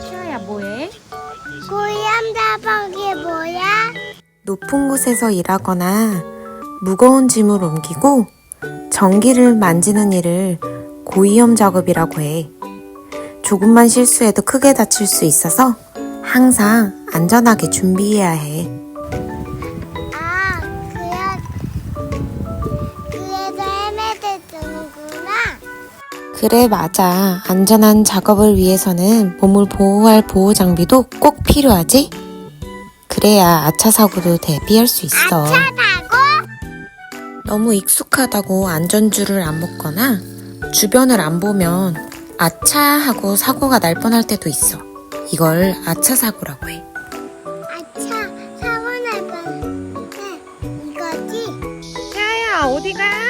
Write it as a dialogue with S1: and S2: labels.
S1: 시아야 뭐해? 고얌다방이 뭐야? 높은 곳에서 일하거나 무거운 짐을 옮기고 전기를 만지는 일을 고위험 작업이라고 해. 조금만 실수해도 크게 다칠 수 있어서 항상 안전하게 준비해야 해. 그래, 맞아. 안전한 작업을 위해서는 몸을 보호할 보호 장비도 꼭 필요하지? 그래야 아차 사고도 대비할 수 있어.
S2: 차다고?
S1: 너무 익숙하다고 안전줄을 안 묶거나 주변을 안 보면 아차 하고 사고가 날 뻔할 때도 있어. 이걸 아차 사고라고 해.
S2: 아차, 사고 날 뻔했는데 이거지?
S3: 야야 어디 가?